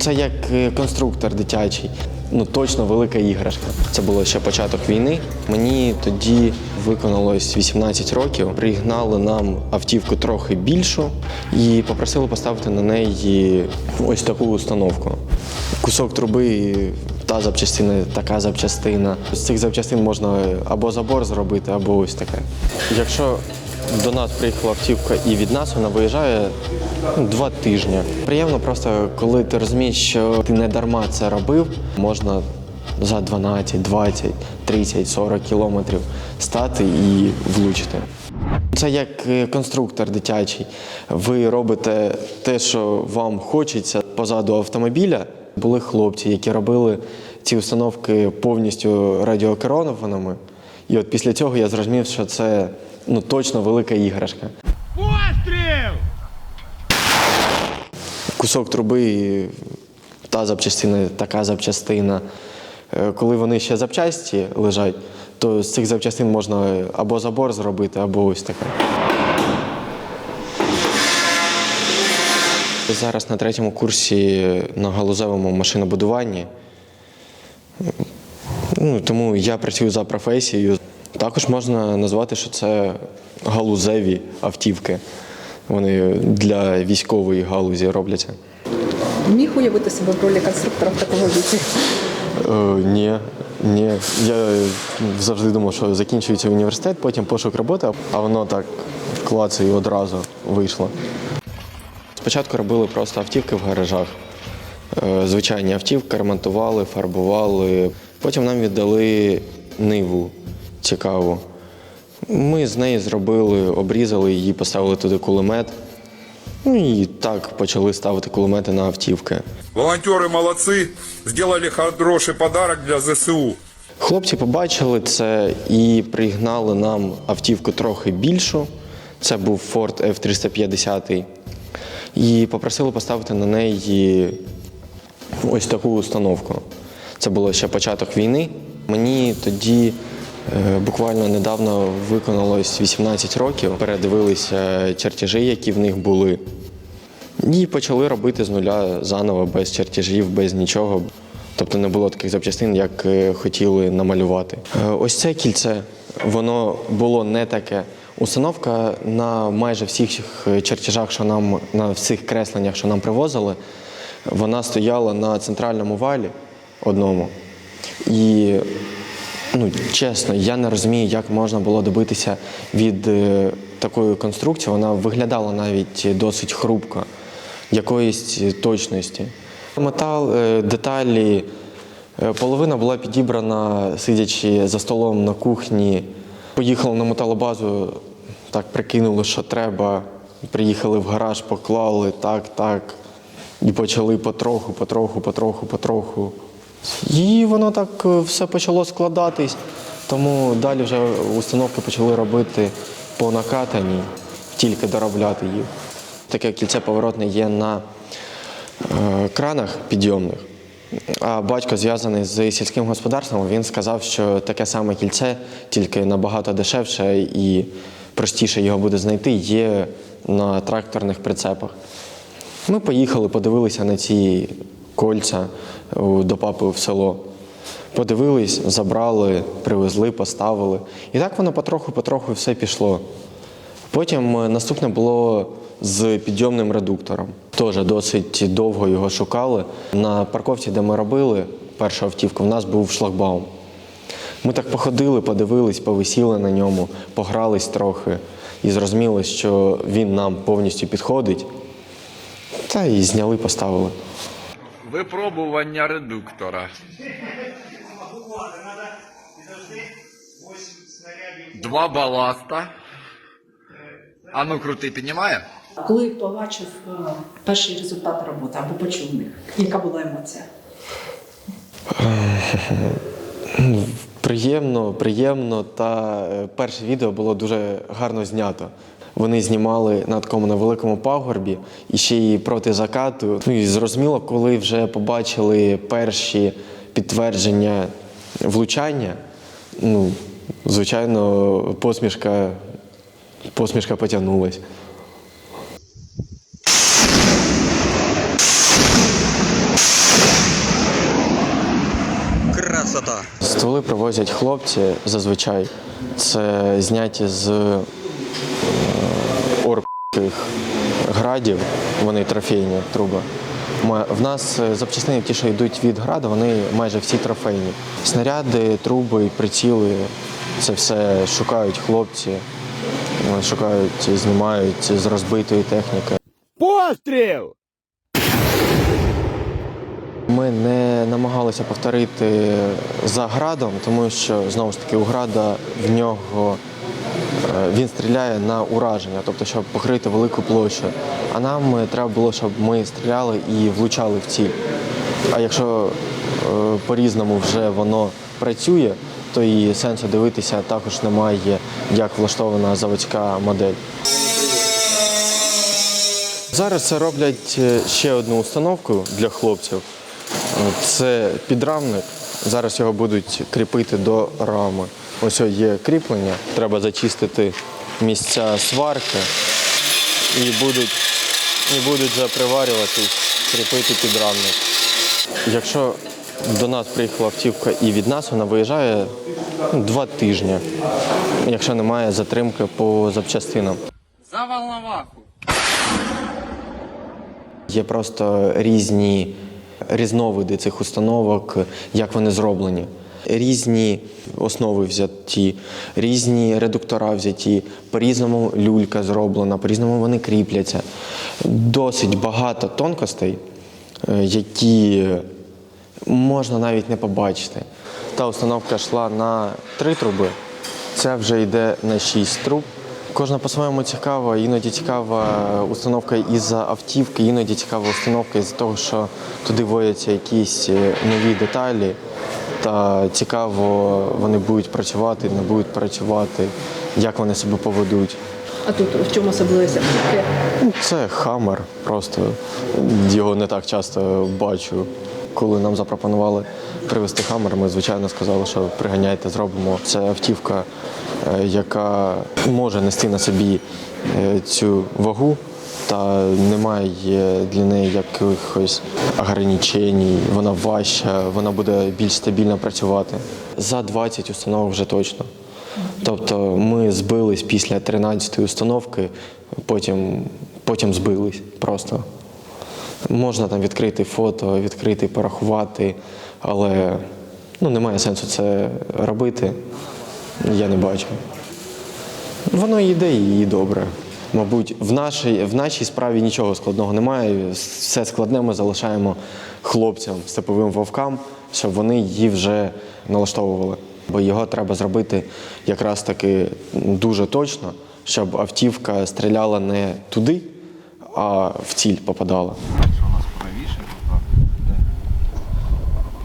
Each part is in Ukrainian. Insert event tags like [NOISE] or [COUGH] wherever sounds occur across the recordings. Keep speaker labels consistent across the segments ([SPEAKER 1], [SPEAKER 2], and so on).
[SPEAKER 1] Це як е, конструктор дитячий. Ну точно велика іграшка. Це було ще початок війни. Мені тоді виконалось 18 років. Пригнали нам автівку трохи більшу і попросили поставити на неї ось таку установку. Кусок труби, та запчастина, така запчастина. З цих запчастин можна або забор зробити, або ось таке. Якщо до нас приїхала автівка і від нас вона виїжджає ну, два тижні. Приємно просто, коли ти розумієш, що ти не дарма це робив, можна за 12, 20, 30, 40 кілометрів стати і влучити. Це як е, конструктор дитячий. Ви робите те, що вам хочеться позаду автомобіля. Були хлопці, які робили ці установки повністю радіокерованими. І от після цього я зрозумів, що це ну, точно велика іграшка.
[SPEAKER 2] Постріл!
[SPEAKER 1] Кусок труби, та запчастина, така запчастина. Е, Коли вони ще запчасті лежать, то з цих запчастин можна або забор зробити, або ось таке. Зараз на третьому курсі на галузевому машинобудуванні. Ну, тому я працюю за професією. Також можна назвати, що це галузеві автівки. Вони для військової галузі робляться.
[SPEAKER 3] Міг уявити себе в ролі конструктора в такому віці?
[SPEAKER 1] Е, ні, ні. Я завжди думав, що закінчується університет, потім пошук роботи, а воно так клац і одразу вийшло. Спочатку робили просто автівки в гаражах. Е, Звичайні автівки ремонтували, фарбували. Потім нам віддали ниву цікаву. Ми з неї зробили, обрізали її, поставили туди кулемет. Ну і так почали ставити кулемети на автівки.
[SPEAKER 4] Волонтеры молодцы, сделали хороший подарок для ЗСУ.
[SPEAKER 1] Хлопці побачили це і пригнали нам автівку трохи більшу. Це був Ford F350. І попросили поставити на неї ось таку установку. Це було ще початок війни. Мені тоді буквально недавно виконалось 18 років. Передивилися чертежі, які в них були. І почали робити з нуля заново, без чертежів, без нічого. Тобто не було таких запчастин, як е, хотіли намалювати. Е, Ось це кільце, воно було не таке. Установка на майже всіх чертежах, що нам на всіх кресленнях, що нам привозили, вона стояла на центральному валі одному. І ну, чесно, я не розумію, як можна було добитися від е, такої конструкції. Вона виглядала навіть досить хрупко, якоїсь точності. Метал, е, деталі, е, половина була підібрана, сидячи за столом на кухні. Поїхали на металобазу, так прикинули, що треба. Приїхали в гараж, поклали так, так. І почали потроху, потроху, потроху, потроху. І воно так е, все почало складатись. Тому далі вже установки почали робити по накатанні, тільки доробляти їх. Таке кільце поворотне є на е, кранах підйомних. А батько зв'язаний з сільським господарством, він сказав, що таке саме кільце, тільки набагато дешевше і простіше його буде знайти, є на тракторних прицепах. Ми поїхали, подивилися на ці кольця до папи в село. Подивились, забрали, привезли, поставили. І так воно потроху-потроху все пішло. Потім е, наступне було з підйомним редуктором. Теж досить довго його шукали. На парковці, де ми робили першу автівку, в нас був шлагбаум. Ми так походили, подивились, повисіли на ньому, погрались трохи і зрозуміли, що він нам повністю підходить. Та і зняли, поставили.
[SPEAKER 5] Випробування редуктора. Два баласта. А ну крути, піднімає?
[SPEAKER 3] Коли побачив е, перший результат роботи або почув них, яка була емоція? [LAUGHS]
[SPEAKER 1] Приємно, приємно. Та е, перше відео було дуже гарно знято. Вони знімали на такому невеликому пагорбі і ще й проти закату. Ну і зрозуміло, коли вже побачили перші підтвердження влучання, ну звичайно, посмішка, посмішка потягнулася. Красота! Стволи привозять хлопці зазвичай. Це зняті з оркських градів, вони трофейні труби. В нас е, запчастини, ті, що йдуть від града, вони майже всі трофейні. Снаряди, труби, приціли це все шукають хлопці, е, шукають, знімають з розбитої техніки.
[SPEAKER 2] Постріл!
[SPEAKER 1] Ми не намагалися повторити за градом, тому що знову ж таки у града в нього він стріляє на ураження, тобто щоб покрити велику площу. А нам е, треба було, щоб ми стріляли і влучали в ціль. А якщо е, по-різному вже воно працює, то і сенсу дивитися також немає, як влаштована заводська модель. Зараз це роблять е, ще одну установку для хлопців. Е, Це підрамник. Зараз його будуть кріпити до рами. Ось є кріплення, треба зачистити місця сварки і будуть, і будуть вже приварюватись, кріпити підрамник. Якщо до нас приїхала автівка і від нас вона виїжджає два тижні, якщо немає затримки по запчастинам.
[SPEAKER 5] За Волноваху.
[SPEAKER 1] Є просто різні різновиди цих установок, як вони зроблені. Різні основи взяті, різні редуктора взяті, по-різному люлька зроблена, по-різному вони кріпляться. Досить багато тонкостей, е, які можна навіть не побачити. Та установка йшла на три труби, ця вже йде на шість труб. Кожна по-своєму цікава, іноді цікава установка із-за автівки, іноді цікава установка із-за того, що туди вводяться якісь е, нові деталі. Та цікаво, вони будуть працювати, не будуть працювати, як вони себе поведуть.
[SPEAKER 3] А тут в чому особливість автівки?
[SPEAKER 1] Це хаммер, просто його не так часто бачу. Коли нам запропонували привезти хаммер, ми звичайно сказали, що приганяйте, зробимо. Це автівка, е, яка може нести на собі е, цю вагу, та немає для неї якихось ограничень, вона важча, вона буде більш стабільно працювати. За 20 установок вже точно. Тобто ми збились після 13-ї установки, потім, потім збились просто. Можна там відкрити фото, відкрити, порахувати, але ну, немає сенсу це робити. Я не бачу. Воно йде і добре. Мабуть, в нашій, в нашій справі нічого складного немає. Все складне ми залишаємо хлопцям, степовим вовкам, щоб вони її вже налаштовували. Бо його треба зробити якраз таки дуже точно, щоб автівка стріляла не туди, а в ціль попадала.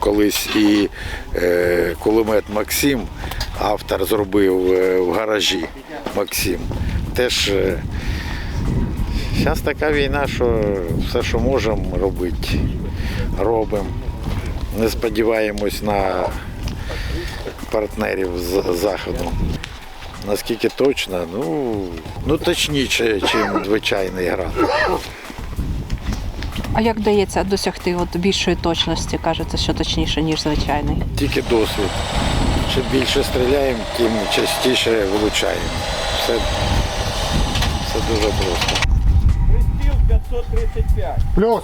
[SPEAKER 6] колись і е, кулемет Максим, автор зробив е, в гаражі Максим. Теж зараз така війна, що все, що можемо робити, робимо. Не сподіваємось на партнерів з заходу. Наскільки точно, ну, ну точніше, ніж звичайний град.
[SPEAKER 7] А як вдається досягти от більшої точності, кажете, що точніше, ніж звичайний?
[SPEAKER 6] Тільки досвід. Чим більше стріляємо, тим частіше влучаємо. Все дуже просто.
[SPEAKER 2] Пристіл 535.
[SPEAKER 6] Плюс.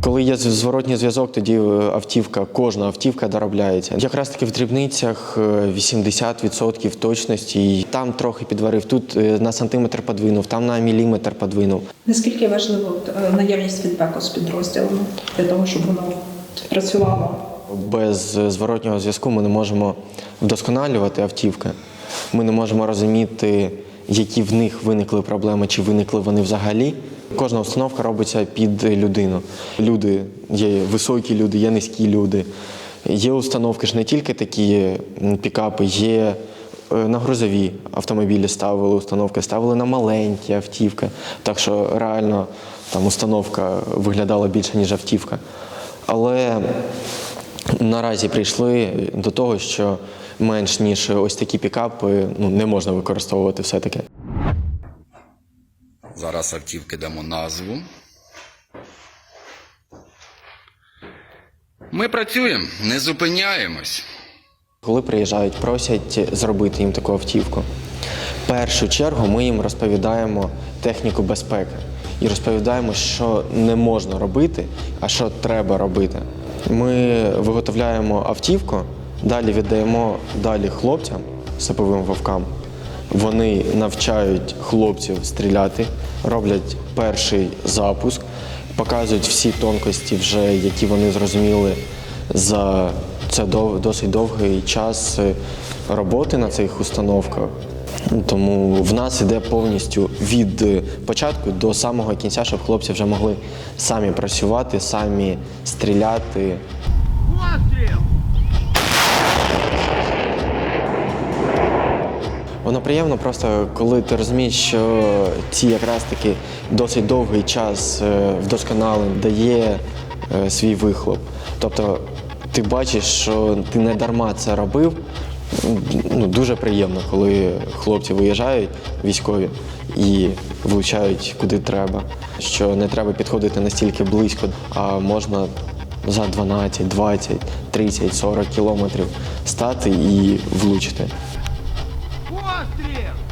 [SPEAKER 1] Коли є зворотній зв'язок, тоді е, автівка, кожна автівка доробляється. Якраз таки в дрібницях е, 80% точності. І Там трохи підварив, тут е, на сантиметр подвинув, там на міліметр подвинув.
[SPEAKER 3] Наскільки важливо е, наявність фідбеку з підрозділами для того, щоб воно працювало?
[SPEAKER 1] Без е, зворотнього зв'язку ми не можемо вдосконалювати автівки. Ми не можемо розуміти, які в них виникли проблеми, чи виникли вони взагалі. Кожна установка робиться під людину. Люди є високі люди, є низькі люди. Є установки ж не тільки такі пікапи, є е, на грузові автомобілі ставили установки, ставили на маленькі автівки. Так що реально там установка виглядала більше, ніж автівка. Але наразі прийшли до того, що менш ніж ось такі пікапи ну, не можна використовувати все-таки.
[SPEAKER 5] Зараз автівки дамо назву. Ми працюємо, не зупиняємось.
[SPEAKER 1] Коли приїжджають, просять зробити їм таку автівку. В першу чергу ми їм розповідаємо техніку безпеки і розповідаємо, що не можна робити, а що треба робити. Ми виготовляємо автівку, далі віддаємо далі хлопцям, саповим вовкам. Вони навчають хлопців стріляти, роблять перший запуск, показують всі тонкості, вже які вони зрозуміли за це досить довгий час е, роботи на цих установках. Тому в нас іде повністю від е, початку до самого кінця, щоб хлопці вже могли самі працювати, самі стріляти. Воно приємно просто, коли ти розумієш, що ці якраз таки досить довгий час е, вдосконалень дає е, свій вихлоп. Тобто ти бачиш, що ти не дарма це робив. Ну, дуже приємно, коли хлопці виїжджають військові і влучають куди треба. Що не треба підходити настільки близько, а можна за 12, 20, 30, 40 кілометрів стати і влучити.
[SPEAKER 2] Постріл!